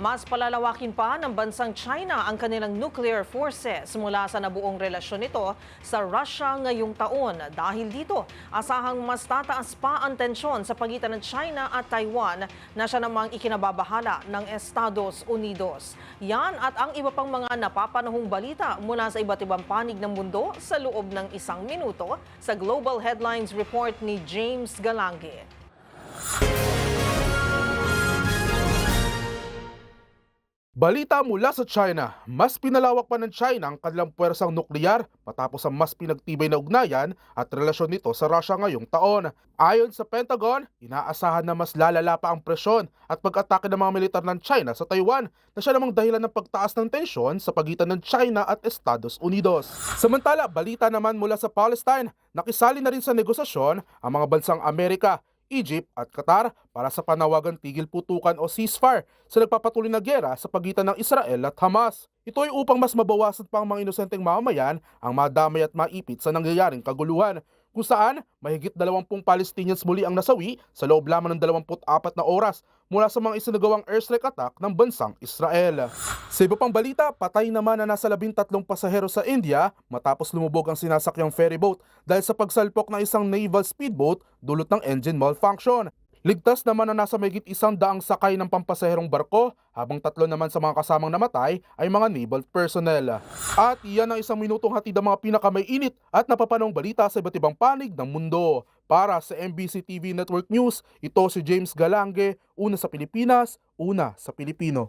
Mas palalawakin pa ng bansang China ang kanilang nuclear forces mula sa nabuong relasyon nito sa Russia ngayong taon. Dahil dito, asahang mas tataas pa ang tensyon sa pagitan ng China at Taiwan na siya namang ikinababahala ng Estados Unidos. Yan at ang iba pang mga napapanahong balita mula sa iba't ibang panig ng mundo sa loob ng isang minuto sa Global Headlines Report ni James Galange. Balita mula sa China, mas pinalawak pa ng China ang kanilang puwersang nuklear matapos ang mas pinagtibay na ugnayan at relasyon nito sa Russia ngayong taon. Ayon sa Pentagon, inaasahan na mas lalala pa ang presyon at pag-atake ng mga militar ng China sa Taiwan na siya namang dahilan ng pagtaas ng tensyon sa pagitan ng China at Estados Unidos. Samantala, balita naman mula sa Palestine, nakisali na rin sa negosasyon ang mga bansang Amerika Egypt at Qatar para sa panawagan tigil putukan o ceasefire sa nagpapatuloy na gera sa pagitan ng Israel at Hamas. Ito ay upang mas mabawasan pa ang mga inosenteng mamamayan ang madamay at maipit sa nangyayaring kaguluhan kung saan mahigit 20 Palestinians muli ang nasawi sa loob lamang ng 24 na oras mula sa mga isinagawang airstrike attack ng bansang Israel. Sa iba pang balita, patay naman na nasa 13 pasahero sa India matapos lumubog ang sinasakyang ferryboat dahil sa pagsalpok ng isang naval speedboat dulot ng engine malfunction. Ligtas naman na nasa mayigit isang daang sakay ng pampasaherong barko habang tatlo naman sa mga kasamang namatay ay mga naval personnel. At iyan ang isang minutong hatid ang mga pinakamay init at napapanong balita sa iba't ibang panig ng mundo. Para sa MBC TV Network News, ito si James Galange, una sa Pilipinas, una sa Pilipino.